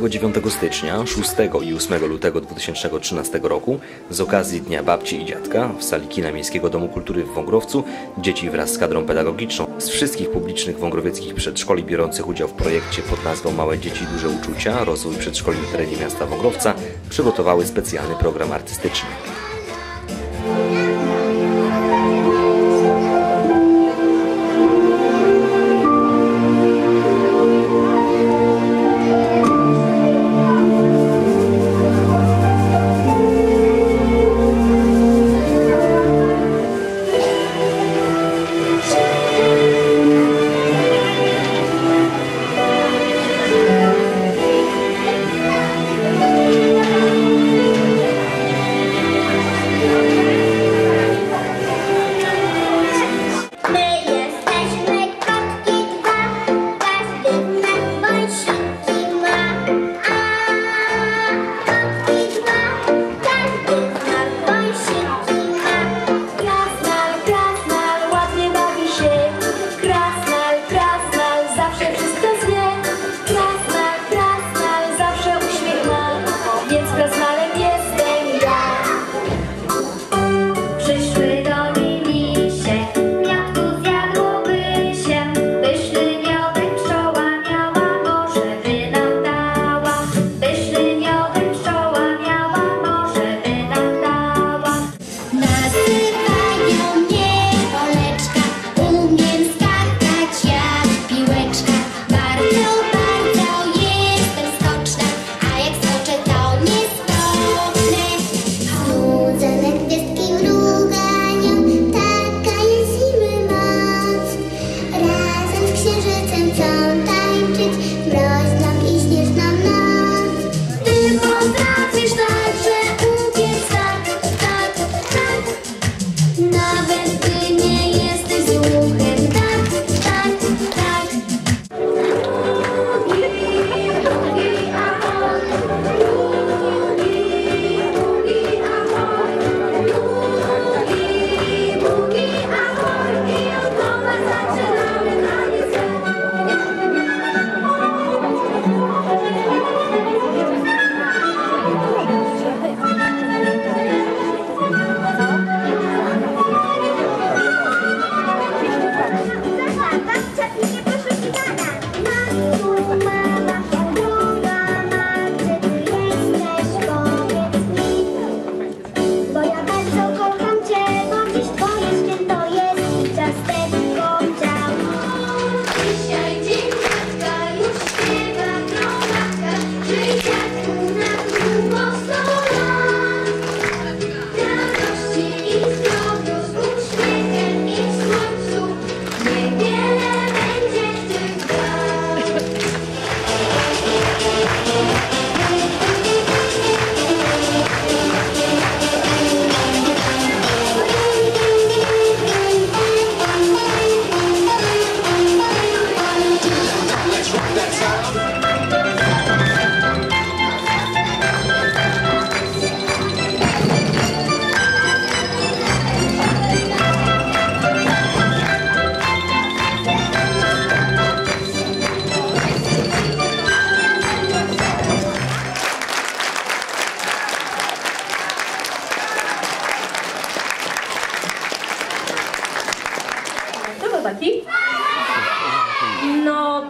29 stycznia, 6 i 8 lutego 2013 roku z okazji Dnia Babci i Dziadka w sali kina Miejskiego Domu Kultury w Wągrowcu dzieci wraz z kadrą pedagogiczną z wszystkich publicznych wągrowieckich przedszkoli biorących udział w projekcie pod nazwą Małe Dzieci Duże Uczucia Rozwój Przedszkoli na terenie miasta Wągrowca przygotowały specjalny program artystyczny.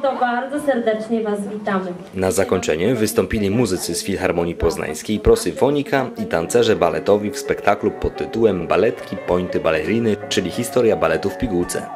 to bardzo serdecznie Was witamy. Na zakończenie wystąpili muzycy z Filharmonii Poznańskiej, prosyfonika i tancerze baletowi w spektaklu pod tytułem Baletki, pointy baleriny, czyli historia baletu w pigułce.